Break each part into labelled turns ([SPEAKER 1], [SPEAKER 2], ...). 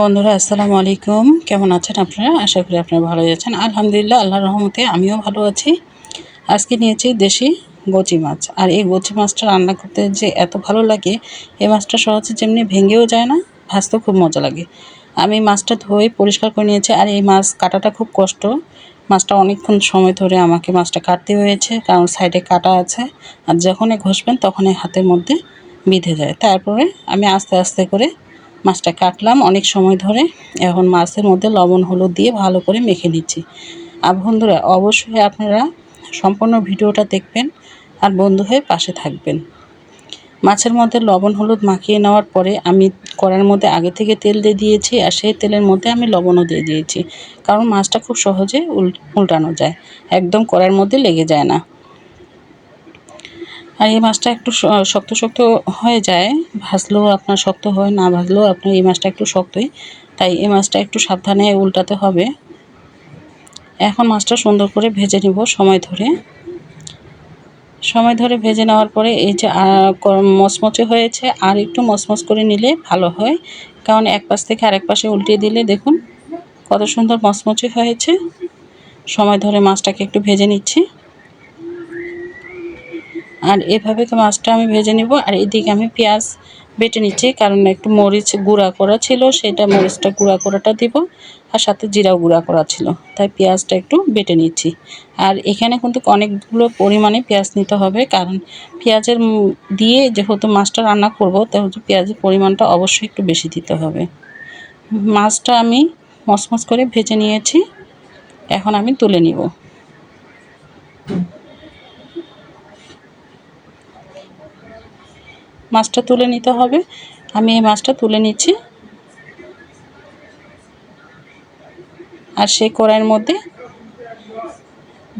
[SPEAKER 1] বন্ধুরা, আসসালামু আলাইকুম। কেমন আছেন আপনারা? আশা করি আপনারা ভালো আছেন। আলহামদুলিল্লাহ, আল্লাহর রহমতে আমিও ভালো আছি। আজকে নিয়েছি দেশি গচি মাছ। আর এই গচি মাছটা রান্না করতে যে এত ভালো লাগে, এই মাছটা সহজে যেমনি ভেঙেও যায় না, ভাজতেও খুব মজা লাগে। আমি মাছটা ধুয়ে পরিষ্কার করে নিয়েছি। আর এই মাছ কাটাটা খুব কষ্ট। মাছটা অনেকক্ষণ সময় ধরে আমাকে মাছটা কাটতে হয়েছে, কারণ সাইডে কাটা আছে। আর যখনই ঘষবেন তখনই হাতের মধ্যে বিঁধে যায়। তারপরে আমি আস্তে আস্তে করে মাছটা কাটলাম অনেক সময় ধরে। এখন মাছের মধ্যে লবণ, হলুদ দিয়ে ভালো করে মেখে নিচ্ছি। আর বন্ধুরা, অবশ্যই আপনারা সম্পূর্ণ ভিডিওটা দেখবেন আর বন্ধু হয়ে পাশে থাকবেন। মাছের মধ্যে লবণ, হলুদ মাখিয়ে নেওয়ার পরে আমি কড়ার মধ্যে আগে থেকে তেল দিয়ে দিয়েছি আর সেই তেলের মধ্যে আমি লবণও দিয়ে দিয়েছি। কারণ মাছটা খুব সহজে উল্টানো যায়। একদম কড়ার মধ্যে লেগে যায় না। আর এই মাছটা একটু শক্ত শক্ত হয়ে যায়। ভাজলেও আপনার শক্ত হয়, না ভাজলেও আপনার এই মাছটা একটু শক্তই। তাই এই মাছটা একটু সাবধানে উল্টাতে হবে। এখন মাছটা সুন্দর করে ভেজে নিব সময় ধরে। সময় ধরে ভেজে নেওয়ার পরে এই যে মচমচে হয়েছে, আর একটু মচমচ করে নিলে ভালো হয়। কারণ এক পাশ থেকে আরেক পাশে উল্টিয়ে দিলে দেখুন কত সুন্দর মচমচে হয়েছে। সময় ধরে মাছটাকে একটু ভেজে নিচ্ছি। আর এভাবে মাছটা আমি ভেজে নিব। আর এদিকে আমি পেঁয়াজ বেটে নিচ্ছি, কারণ একটু মরিচ গুঁড়া করা ছিল, সেটা মরিচটা গুঁড়া করাটা দিব, আর সাথে জিরাও গুঁড়া করা ছিল। তাই পেঁয়াজটা একটু বেটে নিচ্ছি। আর এখানে কিন্তু অনেকগুলো পরিমাণে পেঁয়াজ নিতে হবে, কারণ পেঁয়াজের দিয়ে যেহেতু মাছটা রান্না করব তাহলে পেঁয়াজের পরিমাণটা অবশ্যই একটু বেশি দিতে হবে। মাছটা আমি মসমস করে ভেজে নিয়েছি। এখন আমি তুলে নিব। মাছটা তুলে নিতে হবে। আমি এই মাছটা তুলে নিচ্ছি। আর সেই কড়াইয়ের মধ্যে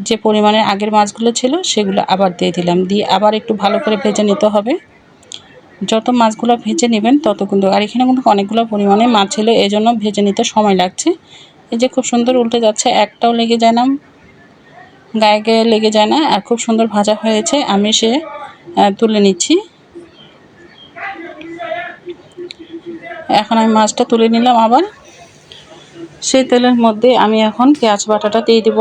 [SPEAKER 1] যে পরিমাণে আগের মাছগুলো ছিল, সেগুলো আবার দিয়ে দিলাম। দিয়ে আবার একটু ভালো করে ভেজে নিতে হবে। যত মাছগুলো ভেজে নেবেন, তত কিন্তু আর এখানে কিন্তু অনেকগুলো পরিমাণে মাছ ছিল এই জন্য ভেজে নিতে সময় লাগছে। এই যে খুব সুন্দর উল্টে যাচ্ছে, একটাও লেগে যায় না। গায়ে গায়ে লেগে যায় না, আর খুব সুন্দর ভাজা হয়েছে। আমি সে তুলে নিচ্ছি। এখন আমি মাছটা তুলে নিলাম আবার। সেই তেলের মধ্যে আমি এখন পেঁয়াজ বাটাটা দিয়ে দেব।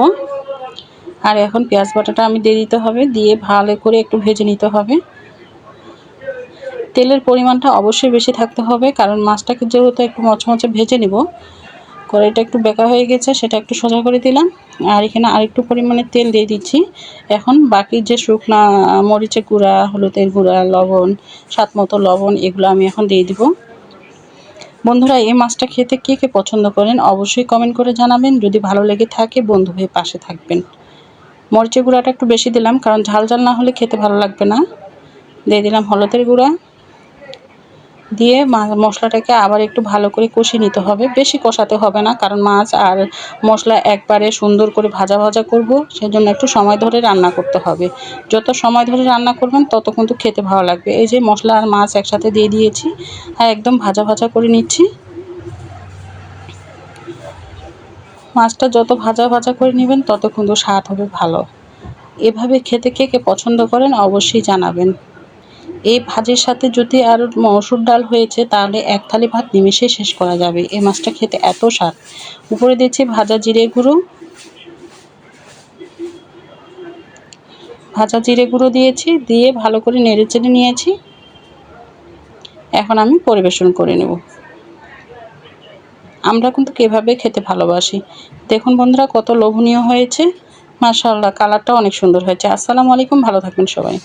[SPEAKER 1] আর এখন পেঁয়াজ বাটাটা আমি দিয়ে দিতে হবে, দিয়ে ভালো করে একটু ভেজে নিতে হবে। তেলের পরিমাণটা অবশ্যই বেশি থাকতে হবে, কারণ মাছটাকে যেহেতু একটু মচমচে ভেজে নিব, কড়াইটা একটু বেঁকা হয়ে গেছে, সেটা একটু সোজা করে দিলাম। আর এখানে আরেকটু পরিমাণে তেল দিয়ে দিচ্ছি। এখন বাকি যে শুকনা মরিচের গুঁড়া, হলুদের গুঁড়া, লবণ, স্বাদ মতো লবণ, এগুলো আমি এখন দিয়ে দিব। বন্ধুরা, এই মাছটা খেতে কে কে পছন্দ করেন অবশ্যই কমেন্ট করে জানাবেন। যদি ভালো লেগে থাকে, বন্ধু হয়ে পাশে থাকবেন। মরিচের গুঁড়াটা একটু বেশি দিলাম, কারণ ঝাল ঝাল না হলে খেতে ভালো লাগবে না। দিয়ে দিলাম হলুদের গুঁড়া। দিয়ে মশলাটাকে আবার একটু ভালো করে কষিয়ে নিতে হবে। বেশি কষাতে হবে না, কারণ মাছ আর মশলা একবারে সুন্দর করে ভাজা ভাজা করব, সেজন্য একটু সময় ধরে রান্না করতে হবে। যত সময় ধরে রান্না করবেন, তত কিন্তু খেতে ভালো লাগবে। এই যে মশলা আর মাছ একসাথে দিয়ে দিয়েছি আর একদম ভাজা ভাজা করে নিচ্ছি। মাছটা যত ভাজা ভাজা করে নেবেন, তত কিন্তু স্বাদ হবে ভালো। এভাবে খেতে কে কে পছন্দ করেন, অবশ্যই জানাবেন। এই ভাজের সাথে যদি আর মসুর ডাল হয়েছে, তাহলে এক থালি ভাত নিমেষে শেষ করা যাবে। এই মাছটা খেতে এত স্বাদ। উপরে দিচ্ছি ভাজা জিরে গুঁড়ো। ভাজা জিরে গুঁড়ো দিয়েছি, দিয়ে ভালো করে নেড়ে চেড়ে নিয়েছি। এখন আমি পরিবেশন করে নেব। আমরা কিন্তু কীভাবে খেতে ভালোবাসি। দেখুন বন্ধুরা, কত লোভনীয় হয়েছে। মাশাআল্লাহ কালারটা অনেক সুন্দর হয়েছে। আসসালামু আলাইকুম, ভালো থাকবেন সবাই।